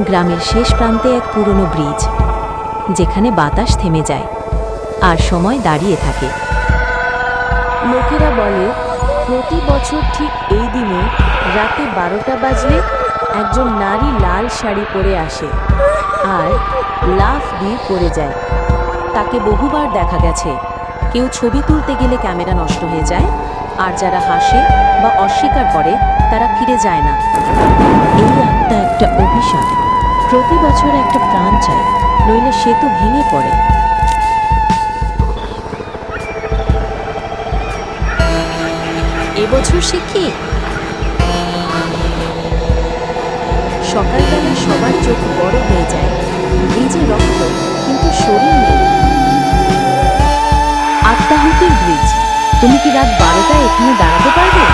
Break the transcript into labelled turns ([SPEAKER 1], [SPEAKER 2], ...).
[SPEAKER 1] গ্রামের শেষ প্রান্তে এক পুরনো ব্রিজ, যেখানে বাতাস থেমে যায় আর সময় দাঁড়িয়ে থাকে। লোকেরা বলে, প্রতি বছর ঠিক এই দিনে রাতে বারোটা বাজলে একজন নারী লাল শাড়ি পরে আসে আর লাফ দিয়ে পড়ে যায়। তাকে বহুবার দেখা গেছে। কেউ ছবি তুলতে গেলে ক্যামেরা নষ্ট হয়ে যায় আর যারা হাসে বা অস্বীকার করে, তারা ফিরে যায় না। এই আত্মা একটা অভিশাপ। প্রতি বছর একটা প্রাণ চায়, নইলে সেতু ভেঙে পড়ে। এবছর সে কি? সকালবেলা সবার চোখ বড় হয়ে যায়। ব্রিজে রক্ত, কিন্তু শরীর নেই। আত্মাহুতির ব্রিজ, তুমি কি রাত বারোটায় এখানে দাঁড়াতে পারবে?